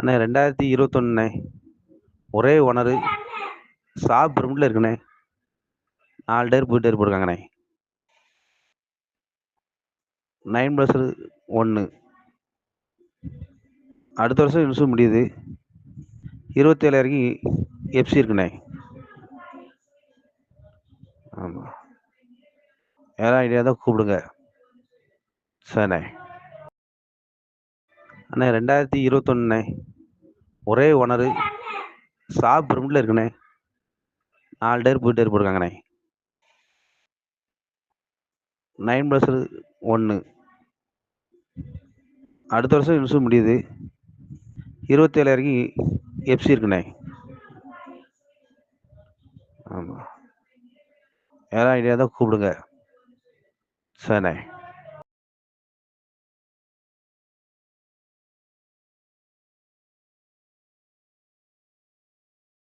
அண்ணே ரெண்டாயிரத்தி இருபத்தொன்னுண்ணே ஒரே ஓனரு. ஷாப் ஃப்ரண்ட்டில் இருக்குண்ணே. நாலு டேர் போய்ட்டு டயர் நைன் ப்ளஸ் ஒன்று அடுத்த வருஷம் இன்சூர் முடியுது. இருபத்தேழு வரைக்கும் எஃப்சி இருக்குண்ணே. ஆமாம் ஏதாவது ஐடியா தான் கூப்பிடுங்க. சரிண்ணே. அண்ணே ரெண்டாயிரத்தி இருபத்தொன்னுண்ணே ஒரே ஓனரு ஷாப் ஃப்ரண்ட்டில் இருக்குண்ணே. நாலு டேர் புது டேர் போட்டிருக்காங்கண்ணே. நைன் ப்ளஸ் ஒன்று அடுத்த வருஷம் இன்சூர் முடியுது. இருபத்தேழு எஃப்சி இருக்குண்ணே. ஆமாம் ஏதாவது ஐடியா தான் கூப்பிடுங்க. சரிண்ணே.